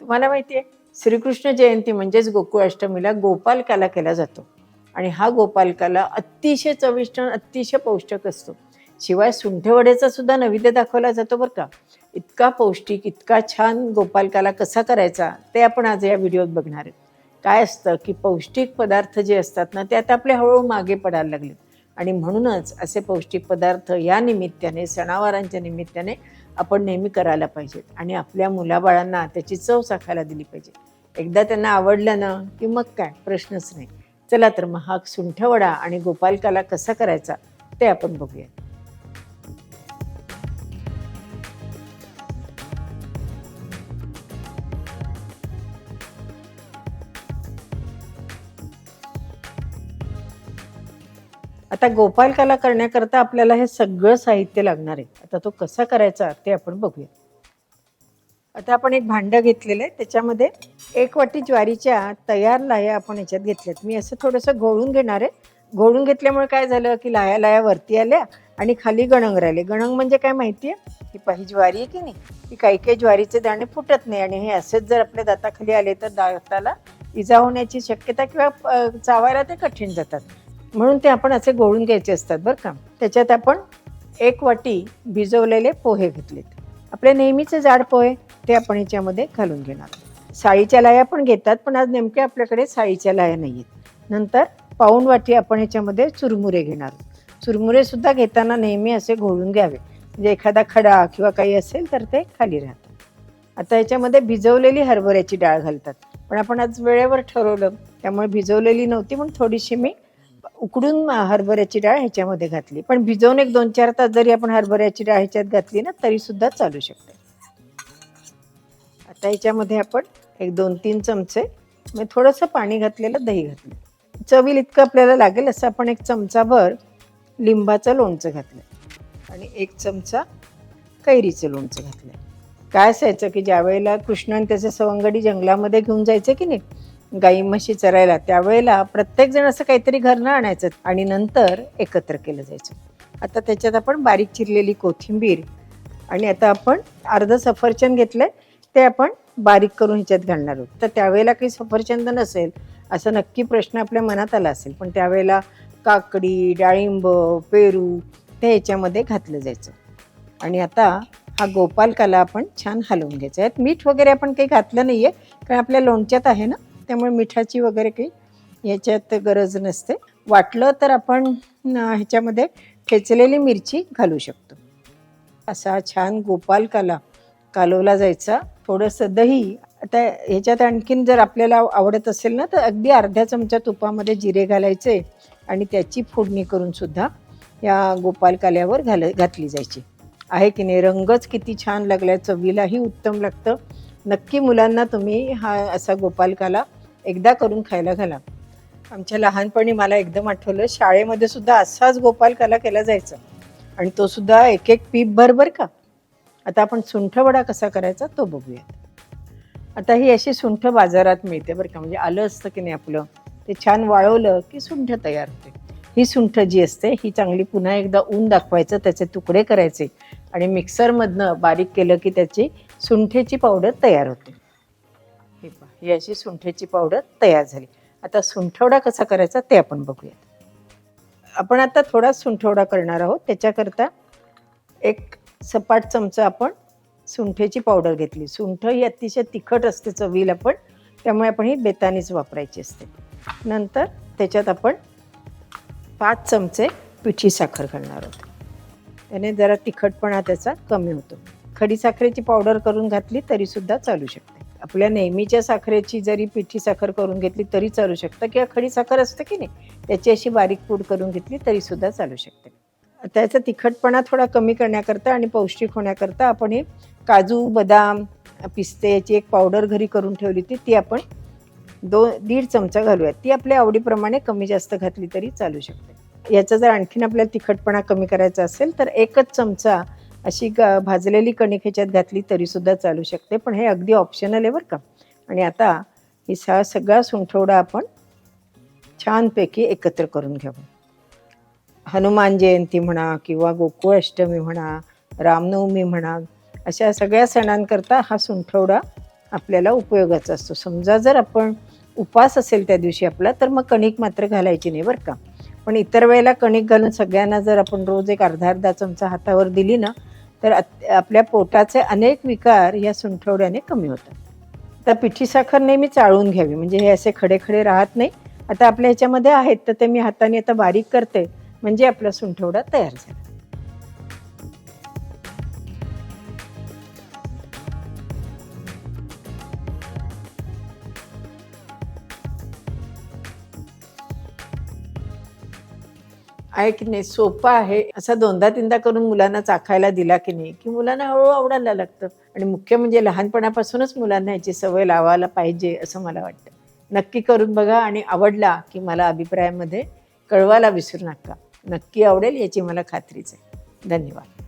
तुम्हाला माहिती आहे श्रीकृष्ण जयंती म्हणजेच गोकुळाष्टमीला गोपालकाला केला जातो. आणि हा गोपालकाला अतिशय चविष्ट आणि अतिशय पौष्टिक असतो. शिवाय सुंठवड्याचा सुद्धा नैवेद्य दाखवला जातो बरं का. इतका पौष्टिक इतका छान गोपालकाला कसा करायचा ते आपण आज या व्हिडिओत बघणार आहेत. काय असतं की पौष्टिक पदार्थ जे असतात ना ते आता आपले हळूहळू मागे पडायला लागले आणि म्हणूनच असे पौष्टिक पदार्थ या निमित्ताने सणावारांच्या निमित्ताने आपण नेहमी करायला पाहिजेत आणि आपल्या मुलाबाळांना त्याची चव चाखायला दिली पाहिजे. एकदा त्यांना आवडलं ना की मग काय? प्रश्नच नाही. चला तर मग हा सुंठवडा आणि गोपालकाला कसा करायचा ते आपण बघूया आता गोपालकाला करण्याकरता आपल्याला हे सगळं साहित्य लागणार आहे. आता तो कसा करायचा ते आपण बघूया. आता आपण एक भांडं घेतलेलं आहे. त्याच्यामध्ये एक वाटी ज्वारीच्या तयार लाया आपण याच्यात घेतल्यात. मी असं थोडंसं घोळून घेणार आहे. घोळून घेतल्यामुळे काय झालं की लाया लाया वरती आल्या आणि खाली गणंग राहिले. गणंग म्हणजे काय माहिती आहे ही पाही ज्वारी आहे की नाही? की काही काही ज्वारीचे दाणे फुटत नाही आणि हे असेच जर आपल्या दाताखाली आले तर दाताला इजा होण्याची शक्यता किंवा चावायला ते कठीण जातात. म्हणून ते आपण असे गोळून घ्यायचे असतात बरं का. त्याच्यात आपण एक वाटी भिजवलेले पोहे घेतलेत. आपले नेहमीचे जाड पोहे ते आपण याच्यामध्ये घालून घेणार. साळीच्या लाया पण घेतात पण आज नेमके आपल्याकडे साळीच्या लाया नाही आहेत नंतर पाऊण वाटी आपण याच्यामध्ये चुरमुरे घेणार. चुरमुरे सुद्धा घेताना नेहमी असे घोळून घ्यावे. म्हणजे एखादा खडा किंवा काही असेल तर ते खाली राहतात. आता याच्यामध्ये भिजवलेली हरभऱ्याची डाळ घालतात. पण आपण आज वेळेवर ठरवलं त्यामुळे भिजवलेली नव्हती म्हणून थोडीशी मी उकडून हरभऱ्याची डाळ ह्याच्यामध्ये घातली. पण भिजवून एक दोन चार तास जरी आपण हरभऱ्याची डाळ ह्याच्यात घातली ना तरी सुद्धा चालू शकते. आता ह्याच्यामध्ये आपण एक दोन तीन चमचे मग थोडंसं पाणी घातलेलं दही घातलं. चवील इतकं आपल्याला लागेल असं आपण एक चमचाभर लिंबाचं लोणचं घातलं आणि एक चमचा कैरीचं लोणचं घातलं. काय असायचं की ज्या वेळेला कृष्णाने त्याचे सवंगडी जंगलामध्ये घेऊन जायचं की नाही गाई म्हशी चरायला त्यावेळेला प्रत्येक जण असं काहीतरी घरनं आणायचं आणि नंतर एकत्र केलं जायचं. आता त्याच्यात आपण बारीक चिरलेली कोथिंबीर आणि आता आपण अर्ध सफरचंद घेतलंय ते आपण बारीक करून ह्याच्यात घालणार आहोत. तर त्यावेळेला काही सफरचंद नसेल असं नक्की प्रश्न आपल्या मनात आला असेल पण त्यावेळेला काकडी डाळिंब पेरू ते ह्याच्यामध्ये घातलं जायचं. आणि आता हा गोपालकाला आपण छान हलवून घ्यायचा. यात मीठ वगैरे आपण काही घातलं नाही आहे कारण आपल्या लोणच्यात आहे ना त्यामुळे मिठाची वगैरे काही याच्यात गरज नसते. वाटलं तर आपण ह्याच्यामध्ये ठेचलेली मिरची घालू शकतो. असा छान गोपालकाला कालवला जायचा. थोडंसं दही आता ह्याच्यात आणखीन जर आपल्याला आवडत असेल ना तर अगदी अर्ध्या चमचा तुपामध्ये जिरे घालायचे आणि त्याची फोडणी करून सुद्धा या गोपालकाल्यावर घाल घातली जायची. आहे की नाही? रंगच किती छान लागलाय. चवीलाही उत्तम लागतं. नक्की मुलांना तुम्ही हा असा गोपालकाला एकदा करून खायला घाला. आमच्या लहानपणी मला एकदम आठवलं शाळेमध्ये सुद्धा असाच गोपालकाला केला जायचा. आणि तो सुद्धा एक एक पीप भर बर का? आता आपण सुंठ वडा कसा करायचा तो बघूयात. आता ही अशी सुंठ बाजारात मिळते बरं का म्हणजे आलं असतं की नाही आपलं ते छान वाळवलं की सुंठ तयार होते. ही सुंठ जी असते ही चांगली पुन्हा एकदा ऊन दाखवायचं त्याचे तुकडे करायचे आणि मिक्सरमधनं बारीक केलं की त्याची सुंठेची पावडर तयार होते. हे पहा ही अशी सुंठेची पावडर तयार झाली. आता सुंठवडा कसा करायचा ते आपण बघूयात. आपण आता थोडा सुंठवडा करणार आहोत. त्याच्याकरता एक सपाट चमचा आपण सुंठेची पावडर घेतली. सुंठ ही अतिशय तिखट असते चवीला पण त्यामुळे आपण ही बेतानीच वापरायची असते. नंतर त्याच्यात आपण पाच चमचे पिठी साखर घालणार आहोत. त्याने जरा तिखटपणा त्याचा कमी होतो. खडी साखरेची पावडर करून घातली तरीसुद्धा चालू शकते. आपल्या नेहमीच्या साखरेची जरी पिठी साखर करून घेतली तरी चालू शकतं किंवा खडी साखर असते की नाही त्याची अशी बारीक पूड करून घेतली तरी सुद्धा चालू शकते. त्याचा तिखटपणा थोडा कमी करण्याकरता आणि पौष्टिक होण्याकरता आपण हे काजू बदाम पिस्ते याची एक पावडर घरी करून ठेवली होती ती आपण दोन दीड चमचा घालूयात. ती आपल्या आवडीप्रमाणे कमी जास्त घातली तरी चालू शकते. याचा जर आणखीन आपल्याला तिखटपणा कमी करायचा असेल तर एकच चमचा अशी ग भाजलेली कणिक ह्याच्यात घातली तरीसुद्धा चालू शकते. पण हे अगदी ऑप्शनल आहे बरं का. आणि आता ही सा सगळा सुंठवडा आपण छानपैकी एकत्र करून घ्यावं. हनुमान जयंती म्हणा किंवा गोकुळाष्टमी म्हणा रामनवमी म्हणा अशा सगळ्या सणांकरता हा सुंठवडा आपल्याला उपयोगाचा असतो. समजा जर आपण उपास असेल त्या दिवशी आपला तर मग कणिक मात्र घालायची नाही बरं का. पण इतर वेळेला कणिक घालून सगळ्यांना जर आपण रोज एक अर्धा अर्धा चमचा हातावर दिली ना तर आपल्या पोटाचे अनेक विकार या सुंठवड्याने कमी होतात. आता पिठी साखर नेहमी चाळून घ्यावी म्हणजे हे असे खडे खडे राहत नाही. आता आपल्या ह्याच्यामध्ये आहेत तर ते मी हाताने आता बारीक करते म्हणजे आपला सुंठवडा तयार झाला. आहे की नाही सोपं आहे. असा दोनदा तीनदा करून मुलांना चाखायला दिला की नाही की मुलांना हळूहळू आवडायला लागतं. आणि मुख्य म्हणजे लहानपणापासूनच मुलांना याची सवय लावायला पाहिजे असं मला वाटतं. नक्की करून बघा आणि आवडला की मला अभिप्रायामध्ये कळवायला विसरू नका. नक्की आवडेल याची मला खात्रीच आहे. धन्यवाद.